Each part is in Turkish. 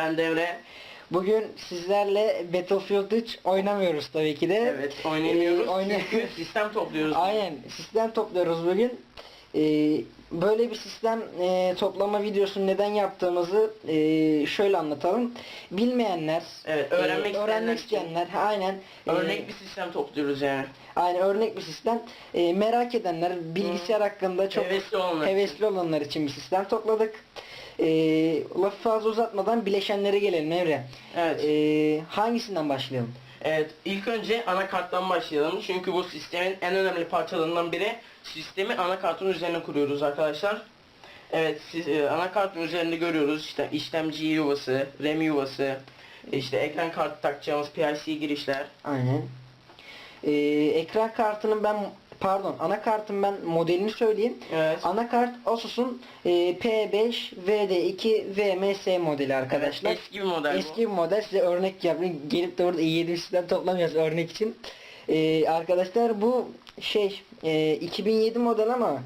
Ben Devre. Bugün sizlerle Battlefield 3 oynamıyoruz tabii ki de. Evet oynayamıyoruz. Ee, oyna- sistem topluyoruz. Aynen sistem topluyoruz bugün. Ee, böyle bir sistem e, toplama videosunu neden yaptığımızı e, şöyle anlatalım. Bilmeyenler, Evet, öğrenmek e, öğrenmek isteyenler için. aynen. e, Örnek bir sistem topluyoruz yani. Aynen örnek bir sistem. E, merak edenler, bilgisayar hakkında çok Hevesli olanlar hevesli olanlar için bir sistem topladık. E, lafı fazla uzatmadan bileşenlere gelelim Emre. Evet. E, hangisinden başlayalım? Evet ilk önce anakarttan başlayalım. Çünkü bu sistemin en önemli parçalarından biri sistemi anakartın üzerine kuruyoruz arkadaşlar. Evet siz, e, anakartın üzerinde görüyoruz işte işlemci yuvası, RAM yuvası, işte ekran kartı takacağımız PLC girişler. Aynen. E, ekran kartının ben pardon anakartın ben modelini söyleyeyim. Evet. Anakart Asus'un e, P5 VD2 VMS modeli arkadaşlar. Evet, eski bir model bu. Eski bir model size örnek yapayım. Gelip de orada i7 sistem toplamıyoruz örnek için. Ee, arkadaşlar bu şey e, 2007 model ama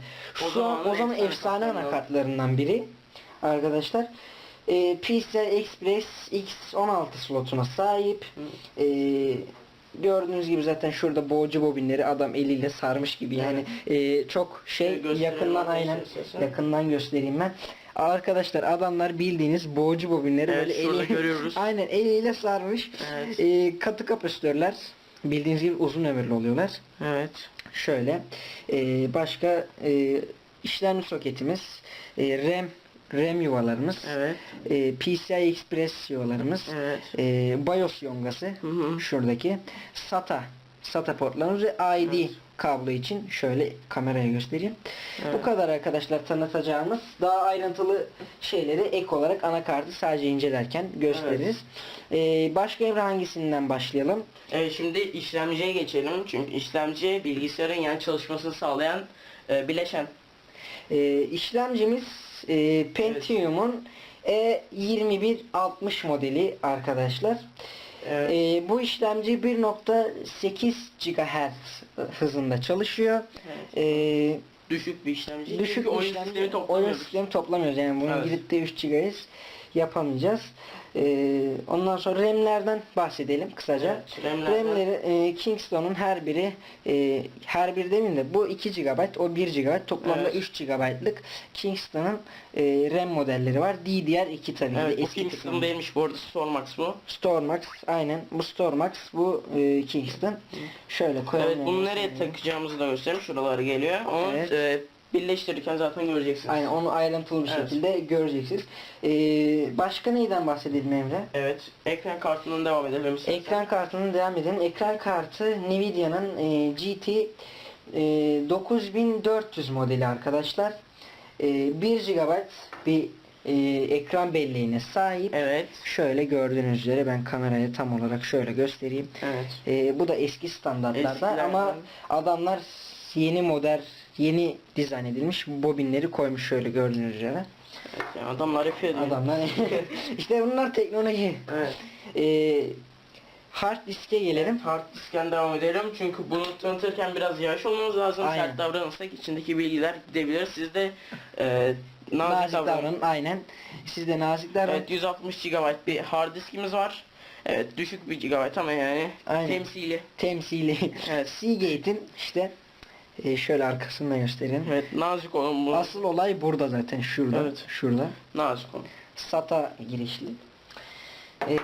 O şu an o zaman efsane efsane kartlarından. anakartlarından biri. Arkadaşlar e, PCI Express X16 slotuna sahip. E, gördüğünüz gibi zaten şurada boğucu bobinleri adam eliyle sarmış gibi yani e, çok şey gösterelim yakından arkadaşlar aynen istersen. yakından göstereyim ben. Arkadaşlar adamlar bildiğiniz boğucu bobinleri Evet, böyle şurada görüyoruz. aynen eliyle sarmış. Evet. E, katı kapasitörler bildiğiniz gibi uzun ömürlü oluyorlar. Evet. Şöyle e, başka e, işlemci soketimiz, e, RAM RAM yuvalarımız, Evet. e, PCI Express yuvalarımız, Evet. e, BIOS yongası Hı hı. şuradaki SATA SATA portlarımız ve ID Evet. kablo için şöyle kameraya göstereyim. Evet. Bu kadar arkadaşlar tanıtacağımız. Daha ayrıntılı şeyleri ek olarak anakartı sadece incelerken gösteririz. E, başka evre hangisinden başlayalım? Evet şimdi işlemciye geçelim. Çünkü işlemci bilgisayarın yani çalışmasını sağlayan e, bileşen. E, işlemcimiz e, Pentium'un E2160 modeli arkadaşlar. Evet. E, bu işlemci 1.8 GHz hızında çalışıyor. Evet. E, düşük bir işlemci. düşük Çünkü oyun işlemci- sistemi oyun toplamıyoruz. sistemi toplamıyoruz. Yani bunu Evet. gidip de 3 GHz yapamayacağız. E, ondan sonra RAM'lerden bahsedelim kısaca. Evet, RAM'lerden- RAM'leri e, Kingston'un her biri e, her biri demeyeyim de bu 2 GB o 1 GB toplamda Evet. 3 GB'lık Kingston'un e, RAM modelleri var. DDR2 tabii Evet, de eski Kingston değilmiş bu arada Stormax bu. Stormax aynen bu Stormax bu e, Kingston. Şöyle koyalım. Evet bunu nereye takacağımızı da göstereyim. Şuralara geliyor. Onu Evet. e, birleştirirken zaten göreceksiniz. Aynen onu ayrıntılı bir Evet. şekilde göreceksiniz. Ee, başka neyden bahsedelim Emre? Evet. Ekran kartından devam edelim. istersen. Ekran kartının devam edelim. Ekran kartı Nvidia'nın e, GT e, 9400 modeli arkadaşlar. E, 1 GB bir e, ekran belleğine sahip. Evet. Şöyle gördüğünüz üzere ben kameraya tam olarak şöyle göstereyim. Evet. E, bu da eski standartlardan Eskilerden. ama adamlar yeni model, yeni dizayn edilmiş bobinleri koymuş şöyle gördüğünüz üzere. Yani adamlar yapıyor. diyor. Adamlar işte bunlar teknoloji. Evet. Ee, hard diske gelelim. Hard diskten devam edelim çünkü bunu tanıtırken biraz yavaş olmamız lazım. Aynen. Sert davranırsak içindeki bilgiler gidebilir. Siz de e, nazik, Nazik davranın. davranın. Aynen. Siz de nazik davranın. Evet 160 GB bir hard diskimiz var. Evet düşük bir GB ama yani Aynen. temsili. Temsili. Evet. Seagate'in işte e, şöyle arkasını da göstereyim. Evet nazik olun bu. Asıl olay burada zaten şurada. Evet. Şurada. Nazik olun. SATA girişli. Ee,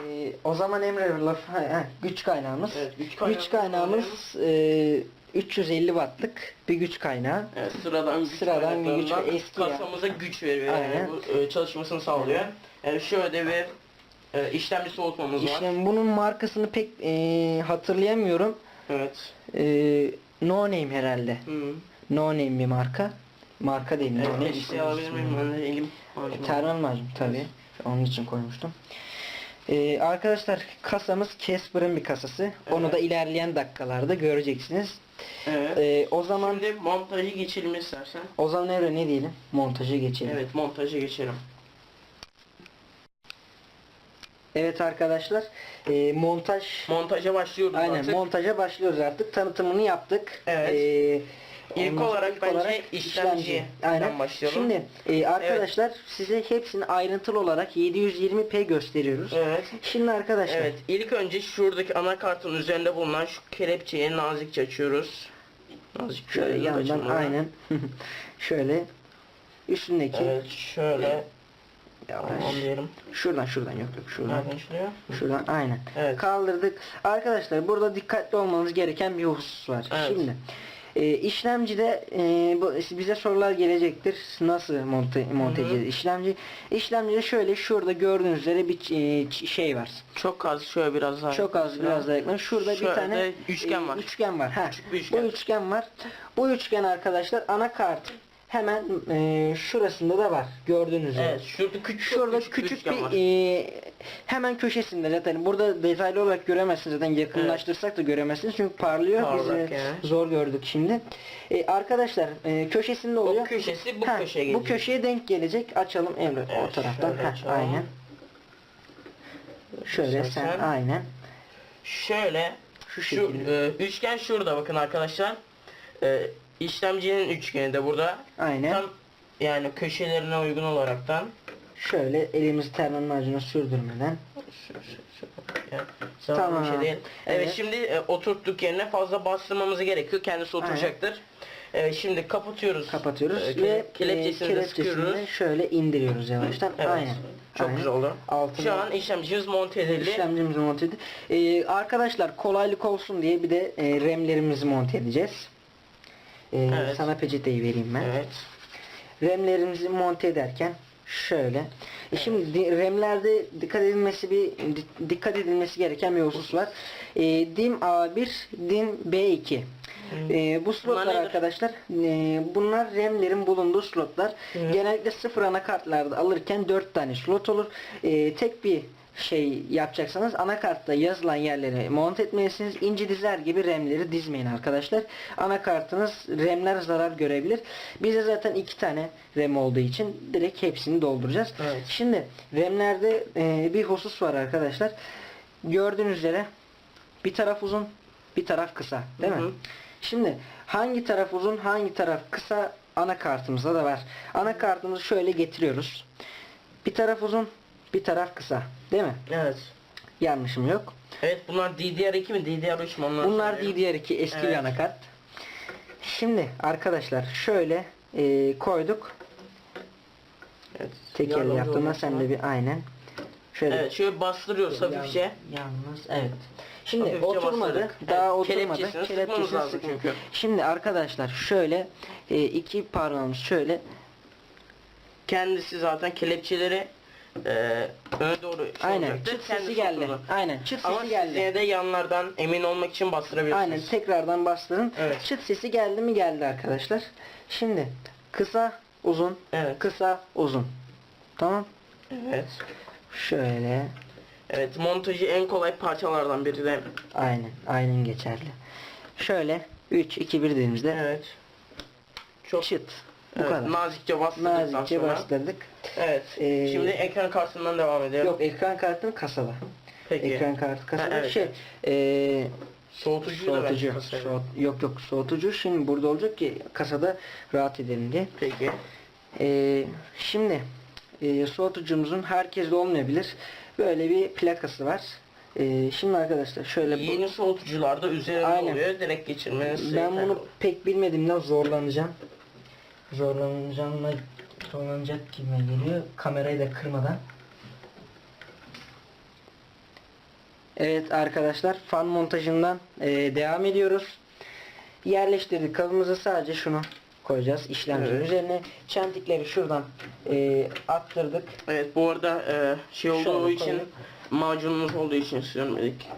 o zaman Emre laf ha, ha, güç kaynağımız. Evet, güç güç kaynağımız kaynağımız e, 350 wattlık bir güç kaynağı. Evet, sıradan güç Sıradan bir güç eski ya. kasamıza güç veriyor Aynen. yani bu e, çalışmasını sağlıyor. Yani şöyle bir e, işlemci soğutmamız var. İşte bunun markasını pek e, hatırlayamıyorum. Evet. E, no name herhalde. Hı. No name bir marka. Marka değil no Evet, name. peçete alabilir miyim? Ben de elim. Termal macun tabi. Onun için koymuştum. E, arkadaşlar kasamız Casper'ın bir kasası. Onu Evet. da ilerleyen dakikalarda göreceksiniz. Evet. E, o zaman Şimdi montajı geçelim istersen. o zaman Emre ne diyelim? Montaja geçelim. Evet montaja geçelim. Evet arkadaşlar. e, montaj Montaja başlıyoruz Aynen artık. montaja başlıyoruz artık. Tanıtımını yaptık. Evet. Ee, İlk olarak ilk bence işlemciden Aynen. başlayalım. Şimdi e, arkadaşlar size hepsini ayrıntılı olarak 720p gösteriyoruz. Evet. Şimdi arkadaşlar Evet, ilk önce şuradaki anakartın üzerinde bulunan şu kelepçeyi nazikçe açıyoruz. Nazikçe şöyle yandan açılmadan. aynen şöyle üstündeki Evet, şöyle yavaş. Diyelim. Şuradan şuradan yok yok şuradan. Nereden? Şuradan aynen. Evet. Kaldırdık. Arkadaşlar burada dikkatli olmanız gereken bir husus var. Evet. Şimdi e, işlemcide e, bu, bize sorular gelecektir. Nasıl monte, monte edeceğiz işlemci? İşlemcide şöyle şurada gördüğünüz üzere bir e, şey var. Çok az şöyle biraz daha. Çok az biraz daha yakın. Şurada Şöyle bir tane üçgen e, var. Üçgen var. Ha. Küçük bir üçgen. Bu üçgen var. Bu üçgen arkadaşlar anakart hemen e, şurasında da var. Gördüğünüz üzere. Evet, şurada küçük Şurada küçük, küçük, bir e, hemen köşesinde zaten burada detaylı olarak göremezsiniz zaten yakınlaştırsak da göremezsiniz çünkü parlıyor biz Parlak e, yani. zor gördük şimdi. E, arkadaşlar e, köşesinde oluyor. O köşesi bu Ha, köşeye Bu gelecek. köşeye denk gelecek. Açalım Emre o Evet, taraftan. şöyle Heh, açalım. aynen. Şöyle sen, Sen- aynen. Şöyle Şu şu, e, üçgen şurada bakın arkadaşlar. E, işlemcinin üçgeni de burada. Aynen. Tam yani köşelerine uygun olaraktan. Şöyle elimizi termal macuna sürdürmeden. Şu- şu- şu- yani Tamam. bir şey değil. Evet, Evet. şimdi e, oturttuk yerine fazla bastırmamız gerekiyor. Kendisi Aynen. oturacaktır. Evet şimdi kapatıyoruz. Kapatıyoruz E, ve kele- e, kelepçesini kelepçesini şöyle indiriyoruz yavaştan. Evet. Aynen. Çok Aynen. güzel oldu. Altına- Şu an işlemcimiz monte edildi. İşlemcimizi monte edildi. Ee, arkadaşlar kolaylık olsun diye bir de e, RAM'lerimizi monte edeceğiz. Ee, Evet. Sana peçeteyi vereyim ben. Evet. RAM'lerimizi monte ederken şöyle. E şimdi di- RAM'lerde dikkat edilmesi bir di- dikkat edilmesi gereken bir husus var. E, DIM A1, DIM B2. E, bu slotlar nedir? arkadaşlar e, bunlar RAM'lerin bulunduğu slotlar. Hı. Genellikle sıfır anakartlarda alırken 4 tane slot olur. E, tek bir şey yapacaksanız anakartta yazılan yerlere monte etmelisiniz. İnci dizer gibi RAM'leri dizmeyin arkadaşlar. Anakartınız RAM'ler zarar görebilir. Bize zaten iki tane RAM olduğu için direkt hepsini dolduracağız. Evet. Şimdi RAM'lerde e, bir husus var arkadaşlar. Gördüğünüz üzere bir taraf uzun, bir taraf kısa, değil Hı hı. mi? Şimdi hangi taraf uzun, hangi taraf kısa anakartımızda da var. Anakartımızı şöyle getiriyoruz. Bir taraf uzun, bir taraf kısa, değil mi? Evet. Yanlışım yok. Evet bunlar DDR2 mi DDR3 mi onlar Bunlar söylüyorum. DDR2 eski bir Evet. anakart. Şimdi arkadaşlar şöyle e, koyduk. Evet. Tek elle Yardımcı yaptığımda olmak sen de bir aynen. Şöyle Evet şöyle bastırıyoruz hafifçe. Yalnız evet. Şimdi Hafifçe oturmadı. bastırdık. Daha Evet, oturmadı. kelepçesini Kelepçesini lazım sıkın. çünkü. Şimdi arkadaşlar şöyle e, iki parmağımız şöyle Kendisi zaten kelepçeleri e, öne doğru şey aynen olacaktır. çıt sesi geldi. oturdu. Aynen çıt Ama sesi siz geldi. yine de yanlardan emin olmak için bastırabilirsiniz. Aynen tekrardan bastırın. Evet. Çıt sesi geldi mi geldi arkadaşlar. Şimdi kısa uzun Evet. kısa uzun. Tamam. Evet. Şöyle Evet montajı en kolay parçalardan biri de. aynen aynen geçerli. Şöyle 3 2 1 dediğimizde Evet. Çok çıt. Bu evet, kadar. nazikçe bastırdıktan Nazikçe sonra. bastırdık. Evet. Ee, Şimdi ekran kartından devam edelim. Yok ekran kartı kasada. Peki. Ekran kartı kasada. Ha, evet, şey belki soğutucu. kasaya. Soğut- yok yok soğutucu şimdi burada olacak ki kasada rahat edelim diye. Peki. Eee şimdi eee soğutucumuzun herkeste olmayabilir. Böyle bir plakası var. Eee şimdi arkadaşlar şöyle bu- Yeni soğutucularda üzerinde Aynen. oluyor. Direkt geçirmeniz ben bunu pek bilmediğimden zorlanacağım. Zorlanacağım zorlanacak gibi geliyor. Kamerayı da kırmadan. Evet arkadaşlar fan montajından eee, devam ediyoruz. Yerleştirdik kabımıza sadece şunu koyacağız işlemcinin Evet. üzerine. Çentikleri şuradan eee, attırdık. Evet bu arada e, şey olduğu Şöyle için macunumuz olduğu için sürmedik.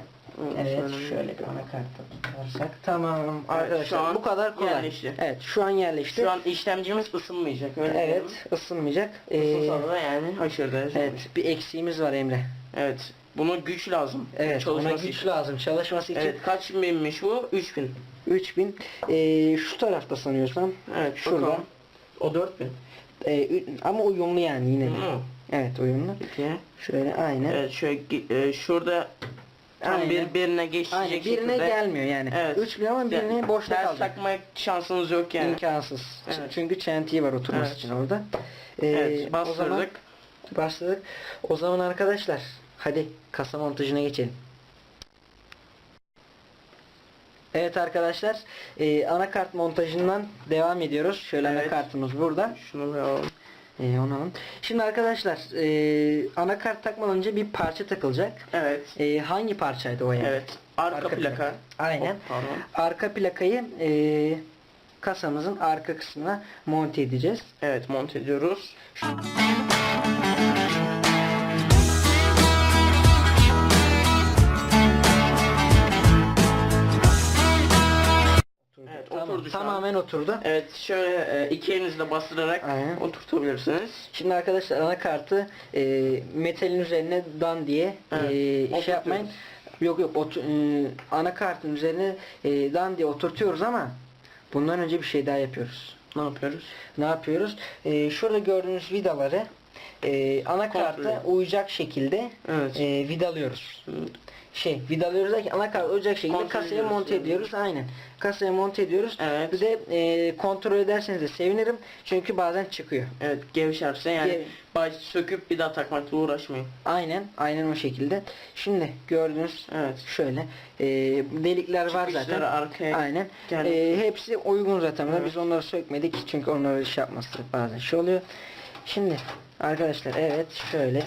Evet Şöyle- şöyle bir anakartı tutarsak tamam şu arkadaşlar an bu kadar kolay. yerleşti. Evet şu an yerleşti. Şu an işlemcimiz ısınmayacak. Öyle evet diyelim. ısınmayacak. Ee, Isınsa da yani aşırı derecede. Evet bir eksiğimiz var Emre. Evet. Buna güç lazım. Evet ona Çalışması güç için. lazım çalışması için. Evet kaç binmiş bu? 3000. 3000 ee, şu tarafta sanıyorsam. Evet Şurada. bakalım. O 4000. Ee, ü- ama uyumlu yani yine de. Hı. Evet uyumlu. Peki. Şöyle aynen. Evet şöyle gi- e, şurada Tam Aynen. birbirine geçecek Aynen birine şekilde. gelmiyor yani. Evet. 3 bin ama birine boşta Ters kalacak. takma şansınız yok yani. İmkansız. Evet. Çünkü çentiği var oturması Evet. için orada. Ee, Evet, o zaman bastırdık. başladık. O zaman arkadaşlar hadi kasa montajına geçelim. Evet arkadaşlar e, anakart montajından devam ediyoruz. Şöyle Evet. anakartımız burada. Şunu alalım. E, onu alın. Şimdi arkadaşlar e, anakart takmadan önce bir parça takılacak. Evet. E, hangi parçaydı o yani? Evet. Arka, plaka. Aynen. Hop, pardon. Arka plakayı e, kasamızın arka kısmına monte edeceğiz. Evet monte ediyoruz. Evet, oturdu şu an. Tamamen oturdu. Evet şöyle e, iki elinizle bastırarak Aynen. oturtabilirsiniz. Şimdi arkadaşlar anakartı e, metalin üzerine dan diye Evet, e, şey oturtuyoruz. yapmayın. Yok yok otu, e, anakartın üzerine e, dan diye oturtuyoruz ama bundan önce bir şey daha yapıyoruz. Ne yapıyoruz? Ne yapıyoruz? E, şurada gördüğünüz vidaları e, anakarta Kontrol. uyacak şekilde Evet. e, vidalıyoruz. Şey vidalıyoruz derken anakart uyacak şekilde Kontrol kasaya ediyoruz monte yani. ediyoruz. Aynen. Kasaya monte ediyoruz. Evet. Bir de e, kontrol ederseniz de sevinirim. Çünkü bazen çıkıyor. Evet gevşerse yani Gev- baş söküp bir daha takmakla uğraşmayın. Aynen, aynen o şekilde. Şimdi gördüğünüz Evet. şöyle e, delikler var Çıkışları zaten. arkaya Aynen. E, hepsi uygun zaten. Evet. Biz onları sökmedik çünkü onları iş yapması bazen şey oluyor. Şimdi arkadaşlar evet şöyle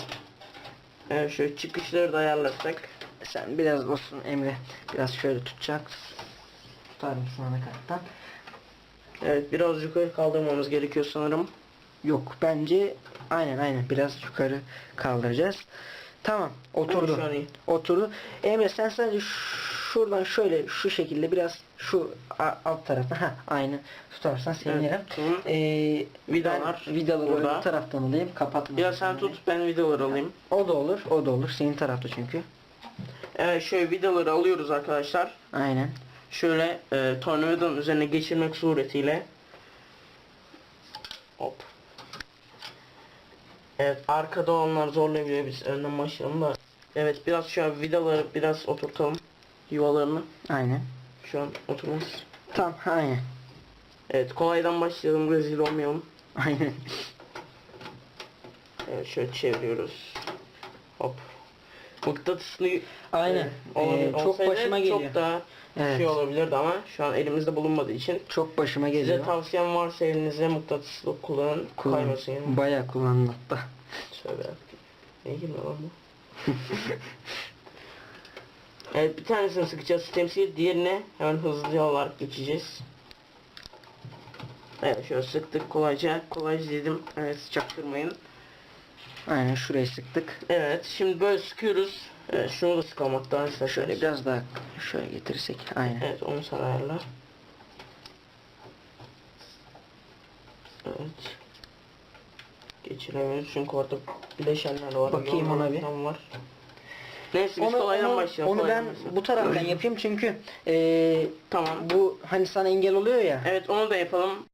Evet şöyle çıkışları da ayarlarsak. sen biraz olsun Emre biraz şöyle tutacaksın. Tutar mısın anakarttan? Evet biraz yukarı kaldırmamız gerekiyor sanırım. Yok bence aynen aynen biraz yukarı kaldıracağız. Tamam oturdu. Şu. Oturdu. Emre sen sadece şuradan şöyle şu şekilde biraz şu alt taraftan ha aynı tutarsan sevinirim. Evet. Ee, Vidalar vidaları burada. taraftan alayım kapatma. Ya sen tut ben vidaları alayım. O da olur o da olur senin tarafta çünkü. Evet şöyle vidaları alıyoruz arkadaşlar. Aynen. Şöyle e, tornavidanın üzerine geçirmek suretiyle. Hop. Evet arkada olanlar zorlayabiliyor biz önden başlayalım da. Evet biraz şu an vidaları biraz oturtalım. Yuvalarını. Aynen. Şu an oturmaz. Tamam aynen. Evet kolaydan başlayalım rezil olmayalım. Aynen. Evet şöyle çeviriyoruz. Hop. Mıknatıslı Aynen. e, olabilir- Ee, çok olsaydı başıma geliyor. Çok daha Evet. şey olabilirdi ama şu an elimizde bulunmadığı için Çok başıma Size geliyor. tavsiyem varsa elinizde mıknatıslı kullanın. Kullan- Kaymasın yani. Bayağı kullandım hatta. Şöyle. Ne girme lan bu? evet bir tanesini sıkacağız temsil diğerine hemen hızlı olarak geçeceğiz. Evet şöyle sıktık kolayca. Kolayca dedim. Evet çaktırmayın. Aynen şurayı sıktık. Evet şimdi böyle sıkıyoruz. Evet şunu da sıkalmak daha isterseniz. Şöyle biraz daha şöyle getirirsek. Aynen. Evet onu sen ayarla. Evet. Geçiremeyiz çünkü orada bileşenler var. Bakayım ona bir. var. Neyse biz Onu, kolaydan onu, başlayalım. onu ben bu taraftan yapayım çünkü eee, Tamam. bu hani sana engel oluyor ya. Evet onu da yapalım.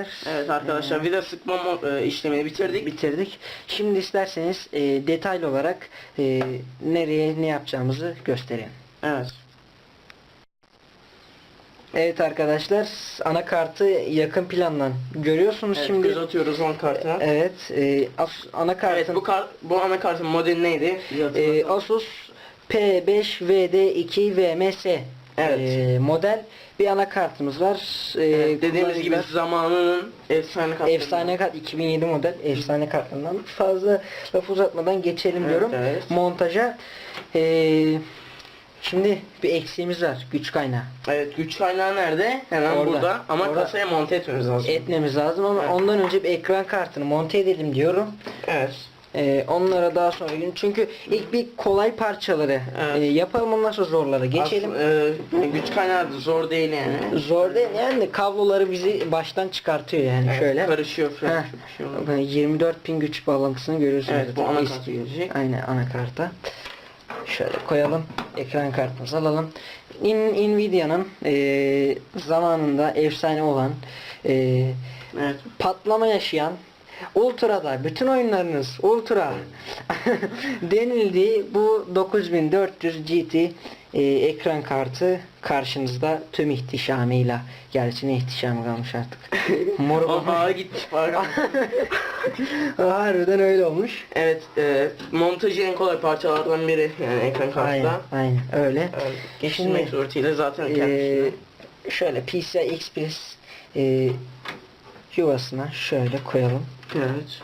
Arkadaşlar. Evet arkadaşlar vida sıkma e, işlemini bitirdik. bitirdik. Şimdi isterseniz eee, detaylı olarak eee, nereye ne yapacağımızı göstereyim. Evet. Evet arkadaşlar anakartı yakın plandan görüyorsunuz Evet şimdi. göz atıyoruz on kartına. Evet, Evet, eee, as- anakartın bu kart bu anakartın modeli neydi? Hatırlatın. Asus P5VD2 VMS Evet. eee, model bir anakartımız var. Eee, Evet, dediğimiz gibi zamanının efsane kartları. Efsane kart 2007 model efsane kartlarından fazla laf uzatmadan geçelim Evet, diyorum evet. montaja. Ee, şimdi bir eksiğimiz var güç kaynağı. Evet güç kaynağı nerede? Hemen Orada. burada ama Orada. kasaya monte etmemiz lazım. Etmemiz lazım ama Evet. ondan önce bir ekran kartını monte edelim diyorum. Evet. Ee, onlara daha sonra gün çünkü ilk bir kolay parçaları Evet. e, yapalım ondan sonra zorlara geçelim. Aslında, e, güç kaynağı da zor değil yani. Zor değil yani kabloları bizi baştan çıkartıyor yani Evet, şöyle. Karışıyor falan. Heh. çok bir şey olmuyor. Bakın 24 pin güç bağlantısını görüyorsunuz. Evet, bu zaten. anakarta Eski- gelecek. Aynen anakarta. Şöyle koyalım. Ekran kartımızı alalım. In, Nvidia'nın e, zamanında efsane olan e, Evet. patlama yaşayan Ultra'da bütün oyunlarınız Ultra denildiği bu 9400 GT e, ekran kartı karşınızda tüm ihtişamıyla. Gerçi ne ihtişamı kalmış artık. Mor O bağa gitmiş bağa. Harbiden öyle olmuş. evet, e, montajı en kolay parçalardan biri yani ekran Aynen, kartında. aynen öyle. Evet, geçirmek suretiyle zaten Ee, kendisini. şöyle PCI Express e, yuvasına şöyle koyalım. Evet.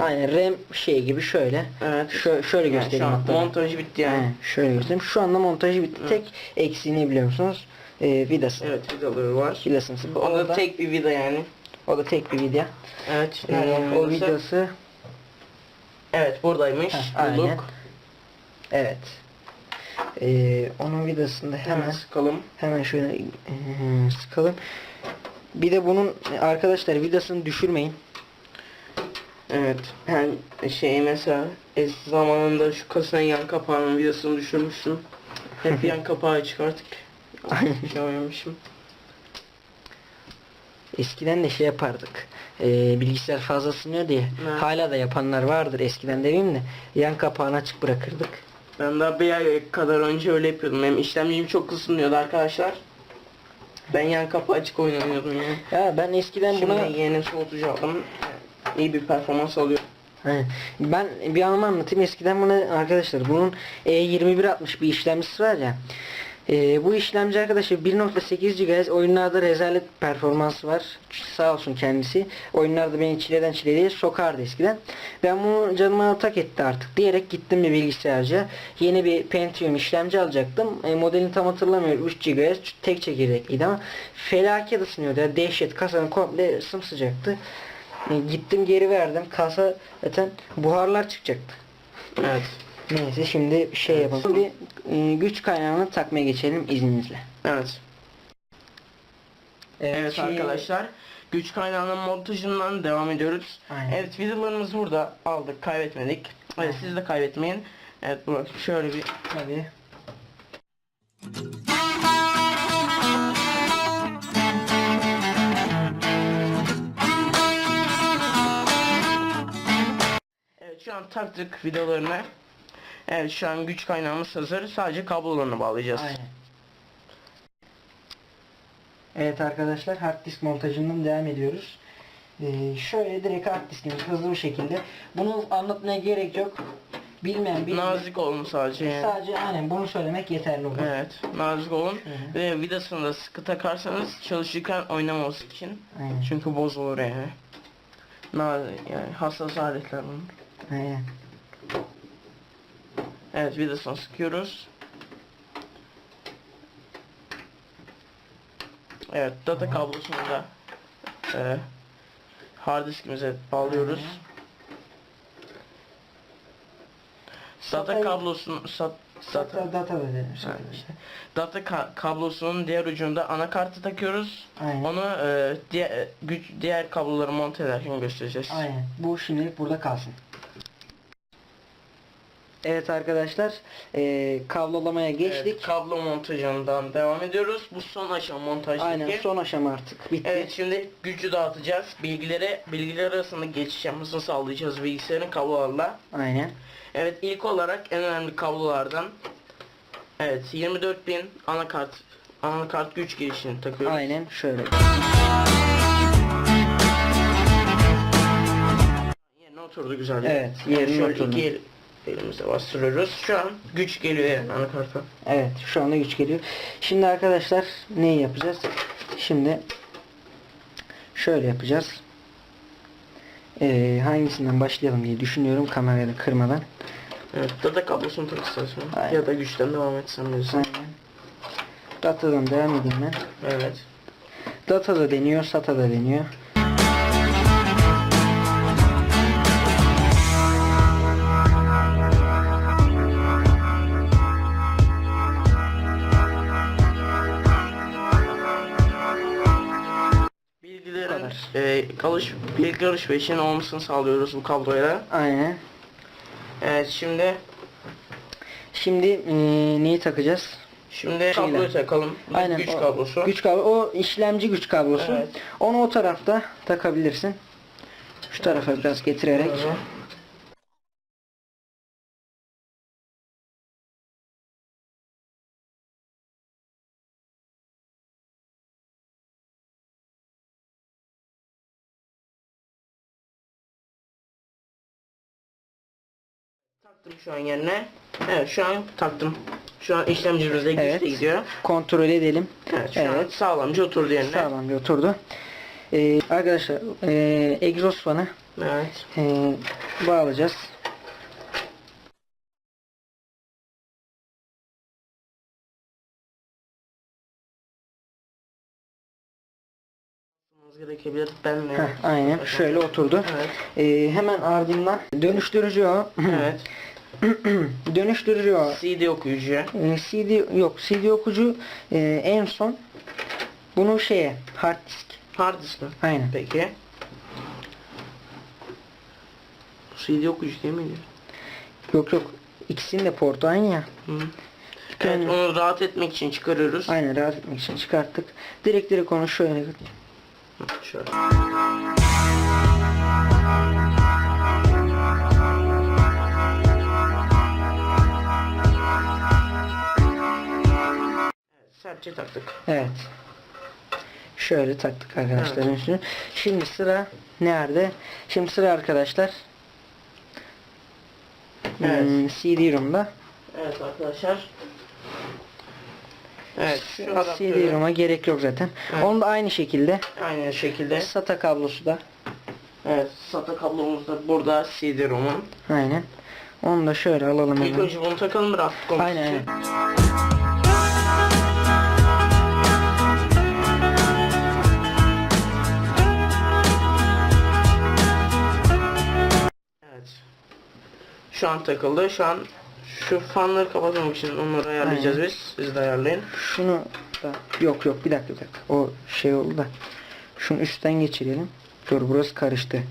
Aynen RAM şey gibi şöyle. Evet. Şö- şöyle Yani göstereyim hatta. montajı bitti yani. Aynen, şöyle göstereyim. Şu anda montajı bitti. Tek eksiğini biliyor musunuz? E, vidası. Evet vidaları var. Vidasını. O O da da, tek bir vida yani. o da tek bir video. Evet. Yani ee, o vidası- Evet buradaymış. Heh, aynen. Evet. E, onun vidasını da Hemen hemen sıkalım. Hemen şöyle e, sıkalım. Bir de bunun arkadaşlar vidasını düşürmeyin. Evet. Yani şey mesela eski zamanında şu kasanın yan kapağının vidasını düşürmüştüm. Hep yan kapağı çıkartıp şey oynamışım. Eskiden de şey yapardık. E, bilgisayar fazla ısınıyor diye. Evet. Hala da yapanlar vardır eskiden demeyeyim de. Yan kapağını açık bırakırdık. Ben daha bir ay kadar önce öyle yapıyordum. Benim işlemcim çok ısınıyordu arkadaşlar. Ben yan kapağı açık oynamıyordum yani. Ya ben eskiden Şimdi buna yeni soğutucu aldım. İyi bir performans alıyor. He. Ben bir anımı anlatayım. Eskiden bunu arkadaşlar bunun E2160 bir işlemcisi var ya. E, bu işlemci arkadaşlar 1.8 GHz oyunlarda rezalet performansı var. Sağ olsun kendisi. Oyunlarda beni çileden çileye sokardı eskiden. Ben bunu canıma tak etti artık diyerek gittim bir bilgisayarcıya. Yeni bir Pentium işlemci alacaktım. E, modelini tam hatırlamıyorum. 3 GHz tek çekirdekliydi ama felaket ısınıyordu. Ya. Dehşet kasanın komple sımsıcaktı. E, Gittim geri verdim. Kasa zaten buharlar çıkacaktı. Evet. Neyse şimdi şey Evet. yapalım. Şimdi e, güç kaynağını takmaya geçelim izninizle. Evet. Evet şey- arkadaşlar. Güç kaynağının montajından devam ediyoruz. Aynen. Evet videolarımız burada aldık kaybetmedik. Evet siz de kaybetmeyin. Evet Burak şöyle bir Tabii. Evet şu an taktık vidalarını. Evet şu an güç kaynağımız hazır. Sadece kablolarını bağlayacağız. Aynen. Evet arkadaşlar hard disk montajından devam ediyoruz. Ee, şöyle direkt hard diskimiz hızlı bir şekilde. Bunu anlatmaya gerek yok. Bilmeyen bilmeyen. Nazik olun sadece yani. Sadece aynen bunu söylemek yeterli olur. Evet nazik olun. hı. Ve vidasını da sıkı takarsanız çalışırken oynamaması için. Aynen. Çünkü bozulur yani. Na yani hassas aletler bunlar. Aynen. Evet vidasını sıkıyoruz. Evet data kablosunu da e, hard diskimize bağlıyoruz. Data Satay- kablosunu sat, data, Data, data Ha, arkadaşlar. data ka- kablosunun diğer ucunda anakartı takıyoruz. Aynen. Onu e, diğer güç diğer kabloları monte ederken göstereceğiz. Aynen. Bu şimdilik burada kalsın. Evet arkadaşlar, eee kablolamaya geçtik. Evet, kablo montajından devam ediyoruz. Bu son aşama montajdaki. Aynen son aşama artık bitti. Evet şimdi gücü dağıtacağız. Bilgilere bilgiler arasında geçiş yapmasını sağlayacağız bilgisayarın kablolarla. Aynen. Evet ilk olarak en önemli kablolardan Evet 24000 anakart anakart güç girişini takıyoruz. Aynen şöyle. Yerine oturdu güzel. Evet, Yani yerine şöyle oturdu. iki el, elimizle bastırıyoruz. Şu an güç geliyor yani anakarta. Evet şu anda güç geliyor. Şimdi arkadaşlar neyi yapacağız? Şimdi şöyle yapacağız. Eee hangisinden başlayalım diye düşünüyorum kamerayı da kırmadan. Evet data kablosunu tak istersen. Aynen. Ya da güçten devam etsen bilirsin. Aynen. Data'dan devam edeyim ben. Evet. Data da deniyor, SATA da deniyor. E, alış, bilgi alışverişinin olmasını sağlıyoruz bu kabloyla. Aynen. Evet şimdi Şimdi e, neyi takacağız? şimdi kabloyu takalım. Bu Aynen. güç o- kablosu. Güç kablo. O işlemci güç kablosu. Evet. Onu o tarafta takabilirsin. Şu tarafa biraz getirerek. Doğru. Taktım şu an yerine. Evet şu an taktım. Şu an işlemcimizde güçle Evet. gidiyor. Kontrol edelim. Evet şu an Evet. sağlamca oturdu yerine. Sağlam bir oturdu. E, arkadaşlar e, egzoz fanı Evet. e, bağlayacağız. Gerekebilir. Ben de. Heh, aynen şöyle oturdu. Evet. E, hemen ardından dönüştürücü o. Evet. dönüştürücü o. CD okuyucu. E, CD yok CD okucu e, en son bunu şeye hard disk. Hard disk mi? Aynen. Peki. CD okuyucu değil miydi? Yok yok ikisinin de portu aynı ya. Hı. Evet Yani- onu rahat etmek için çıkarıyoruz. Aynen rahat etmek için çıkarttık. Direkt direkt onu şöyle Şöyle. Sertçe taktık. Evet. Şöyle taktık arkadaşlar üstünü. Şimdi sıra nerede? Şimdi sıra arkadaşlar. Evet. Hmm, CD-ROM'da. Evet arkadaşlar. Evet şu CD adaptörü ROM'a gerek yok zaten. Evet. Onu da aynı şekilde aynı şekilde. SATA kablosu da Evet SATA kablomuz da burada CD-ROM'un. aynen. Onu da şöyle alalım İlk önce bunu takalım rahat konuşsun. Aynen aynen. Şu an takıldı. Şu an şu fanları kapatmak için onları ayarlayacağız Aynen. biz. Siz de ayarlayın. Şunu da yok yok bir dakika bir dakika. O şey oldu da. Şunu üstten geçirelim. Dur burası karıştı.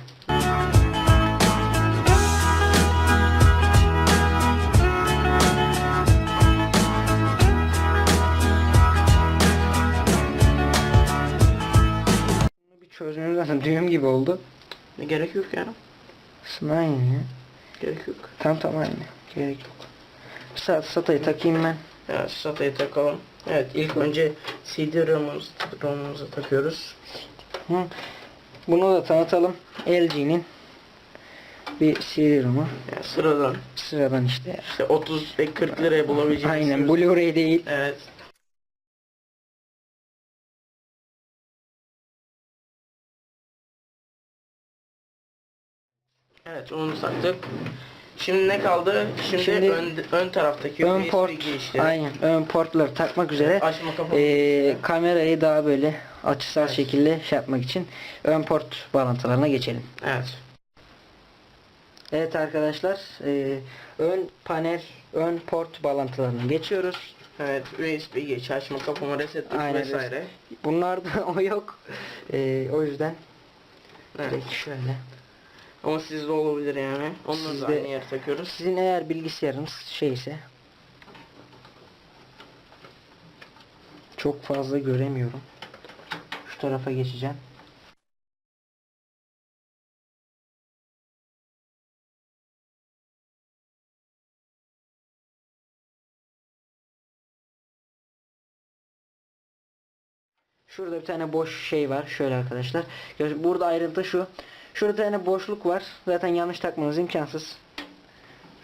Bir çözmemiz lazım. Düğüm gibi oldu. Ne gerek yok ya. Aynı ya. Gerek yok. Tam tam aynı. Gerek yok. Sat satayı takayım ben. Evet SATA'yı takalım. Evet ilk önce CD-ROM'umuzu ROM'umuzu takıyoruz. Hı. Bunu da tanıtalım. LG'nin bir CD-ROM'u. Yani sıradan Sıradan işte. işte 30 ve 40 liraya bulabileceğiniz. Aynen Blu-ray değil. Evet. Evet onu taktık. Şimdi ne kaldı? Şimdi, Şimdi ön, ön taraftaki Ön USB port, girişleri. aynen ön portları takmak üzere Açma eee, kamerayı daha böyle açısal Evet. şekilde şey yapmak için ön port bağlantılarına geçelim. Evet. Evet arkadaşlar eee, ön panel ön port bağlantılarına geçiyoruz. Evet USB geç açma kapama reset Aynen, vesaire. Bunlarda o yok. Eee, o yüzden Evet. şöyle. Ama sizde olabilir yani. Onları da Sizde- aynı yere takıyoruz. Sizin eğer bilgisayarınız şeyse çok fazla göremiyorum. Şu tarafa geçeceğim. Şurada bir tane boş şey var. Şöyle arkadaşlar. Burada ayrıntı şu. Şurada tane boşluk var. Zaten yanlış takmanız imkansız.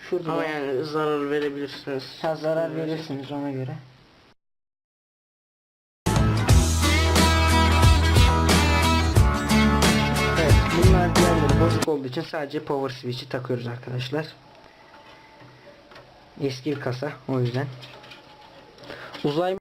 Şurada Ama da- yani zarar verebilirsiniz. Ha, zarar verirsiniz ona göre. Evet, bunlar diğerleri bozuk olduğu için sadece power switch'i takıyoruz arkadaşlar. Eski bir kasa o yüzden. Uzay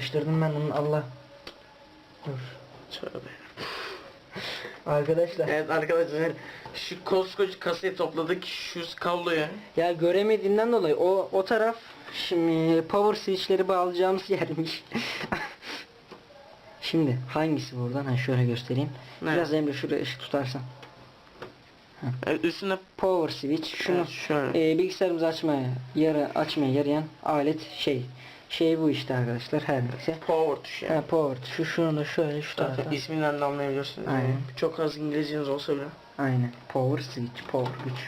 Karıştırdım ben onu Allah. Dur. Tövbe Arkadaşlar Evet arkadaşlar şu koskoca kasayı topladık şu kabloyu. ya göremediğimden dolayı o o taraf şimdi power switch'leri bağlayacağımız yermiş. şimdi hangisi buradan? Ha şöyle göstereyim. Ne? Biraz Emre şuraya ışık tutarsan. Evet, üstüne Power switch şunu Evet, şöyle. e, bilgisayarımızı açmaya yara açmaya yarayan alet şey şey bu işte arkadaşlar her neyse. power tuşu yani. Ha, power şu şunu da şöyle şu tarafa. Zaten isminden de anlayabiliyorsunuz. Aynen. yani. Çok az İngilizceniz olsa bile. Aynen. Power switch, power güç.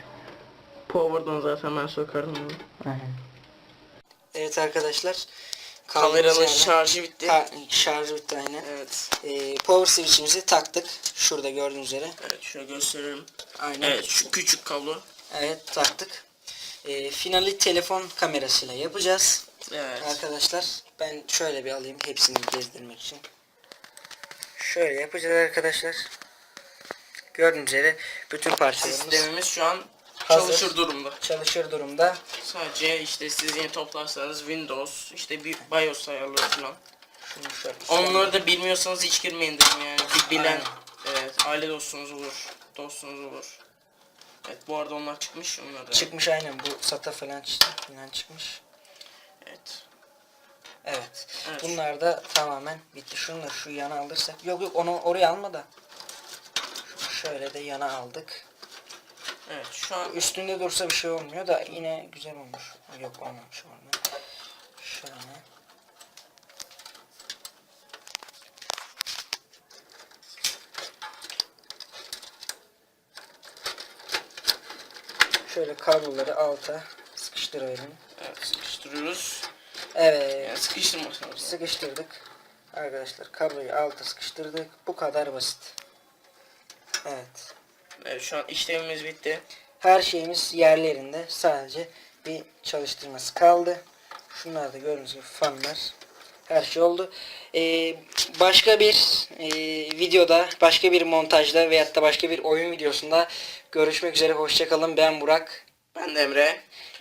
Power'dan zaten ben sokarım bunu. Aynen. Evet arkadaşlar. Kameranın şarjı bitti. şarjı bitti aynen. Evet. Ee, power switch'imizi taktık. Şurada gördüğünüz üzere. Evet şöyle gösteririm. Aynen. Evet şu küçük kablo. Evet taktık. Ee, finali telefon kamerasıyla yapacağız. Evet. Arkadaşlar ben şöyle bir alayım hepsini gezdirmek için. Şöyle yapacağız arkadaşlar. Gördüğünüz üzere bütün parçalarımız Sistemimiz şu an Hazır. çalışır durumda. çalışır durumda. Sadece işte siz yeni toplarsanız Windows, işte bir BIOS ayarları falan. Şunu şöyle Onları da bilmiyorsanız hiç girmeyin derim yani. Bir bilen, evet aile dostunuz olur, dostunuz olur. Evet bu arada onlar çıkmış, onlar da. çıkmış aynen bu SATA falan çıktı falan çıkmış. Evet. Evet. Evet. Bunlar da tamamen bitti. Şunu da şu yana alırsak. Yok yok onu oraya alma da. Şöyle de yana aldık. Evet şu an Üstünde dursa bir şey olmuyor da yine güzel olmuş. Yok olmamış orada. Şöyle. Şöyle kabloları alta sıkıştıralım. Sıkıştırıyoruz. Evet. Yani sıkıştırmasanız. lazım. Sıkıştırdık. Arkadaşlar kabloyu alta sıkıştırdık. Bu kadar basit. Evet. Evet şu an işlemimiz bitti. Her şeyimiz yerlerinde. Sadece bir çalıştırması kaldı. Şunlar da gördüğünüz gibi fanlar. Her şey oldu. Ee, başka bir e, videoda, başka bir montajda veyahut da başka bir oyun videosunda görüşmek üzere. Hoşçakalın. Ben Burak. Ben de Emre.